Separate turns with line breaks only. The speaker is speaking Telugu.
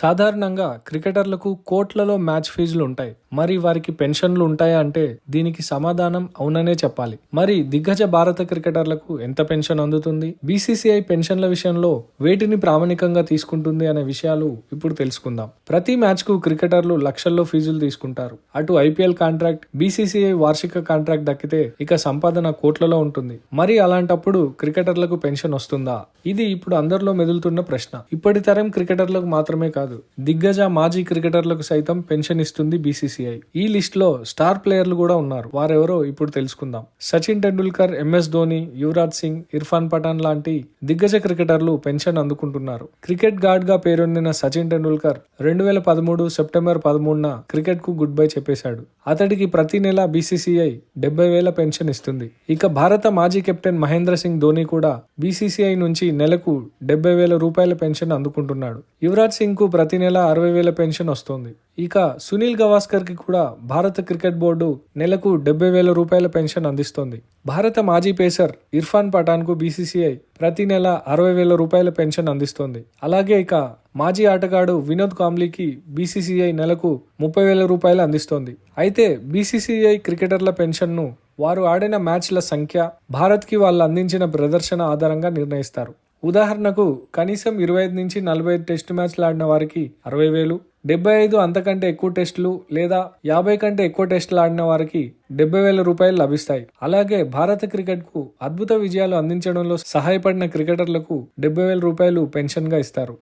సాధారణంగా క్రికెటర్లకు కోట్లలో మ్యాచ్ ఫీజులు ఉంటాయి. మరి వారికి పెన్షన్లు ఉంటాయా అంటే దీనికి సమాధానం అవుననే చెప్పాలి. మరి దిగ్గజ భారత క్రికెటర్లకు ఎంత పెన్షన్ అందుతుంది? బీసీసీఐ పెన్షన్ల విషయంలో వేటిని ప్రామాణికంగా తీసుకుంటుంది అనే విషయాలు ఇప్పుడు తెలుసుకుందాం. ప్రతి మ్యాచ్కు క్రికెటర్లు లక్షల్లో ఫీజులు తీసుకుంటారు. అటు ఐపీఎల్ కాంట్రాక్ట్ బీసీసీఐ వార్షిక కాంట్రాక్ట్ దక్కితే ఇక సంపాదన కోట్లలో ఉంటుంది. మరి అలాంటప్పుడు క్రికెటర్లకు పెన్షన్ వస్తుందా? ఇది ఇప్పుడు అందరిలో మెదులుతున్న ప్రశ్న. ఇప్పటి తరం క్రికెటర్లకు మాత్రమే కాదు దిగ్గజ మాజీ క్రికెటర్లకు సైతం పెన్షన్ ఇస్తుంది బీసీసీఐ. ఈ లిస్ట్లో స్టార్ ప్లేయర్లు కూడా ఉన్నారు. వారెవరో ఇప్పుడు తెలుసుకుందాం. సచిన్ టెండూల్కర్ ఎంఎస్ ధోని యువరాజ్ సింగ్ ఇర్ఫాన్ పఠాన్ లాంటి దిగ్గజ క్రికెటర్లు పెన్షన్ అందుకుంటున్నారు. క్రికెట్ గార్డ్గా పేరొందిన సచిన్ టెండూల్కర్ రెండు వేల పదమూడు సెప్టెంబర్ పదమూడున క్రికెట్కు గుడ్ బై చెప్పేశాడు. అతడికి ప్రతి నెల బీసీసీఐ డెబ్బై వేల పెన్షన్ ఇస్తుంది. ఇక భారత మాజీ కెప్టెన్ మహేంద్ర సింగ్ ధోని కూడా బీసీసీఐ నుంచి నెలకు డెబ్బై వేల రూపాయల పెన్షన్ అందుకుంటున్నాడు. యువరాజ్ సింగ్కు ప్రతి నెల అరవై వేల పెన్షన్ వస్తుంది. ఇక సునీల్ గవాస్కర్కి కూడా భారత క్రికెట్ బోర్డు నెలకు డెబ్బై వేల రూపాయల పెన్షన్ అందిస్తోంది. భారత మాజీ పేసర్ ఇర్ఫాన్ పఠాన్కు బీసీసీఐ ప్రతి నెల అరవై వేల రూపాయల పెన్షన్ అందిస్తోంది. అలాగే ఇక మాజీ ఆటగాడు వినోద్ కాంబ్లీకి బీసీసీఐ నెలకు ముప్పై వేల రూపాయలు అందిస్తోంది. అయితే బీసీసీఐ క్రికెటర్ల పెన్షన్ను వారు ఆడిన మ్యాచ్ల సంఖ్య భారత్కి వాళ్ళు అందించిన ప్రదర్శన ఆధారంగా నిర్ణయిస్తారు. ఉదాహరణకు కనీసం ఇరవై ఐదు నుంచి నలభై ఐదు టెస్ట్ మ్యాచ్లు ఆడిన వారికి అరవై వేలు డెబ్బై ఐదు అంతకంటే ఎక్కువ టెస్టులు లేదా యాభై కంటే ఎక్కువ టెస్టులు ఆడిన వారికి డెబ్బై వేల రూపాయలు లభిస్తాయి. అలాగే భారత క్రికెట్కు అద్భుత విజయాలు అందించడంలో సహాయపడిన క్రికెటర్లకు డెబ్బై వేల రూపాయలు పెన్షన్గా ఇస్తారు.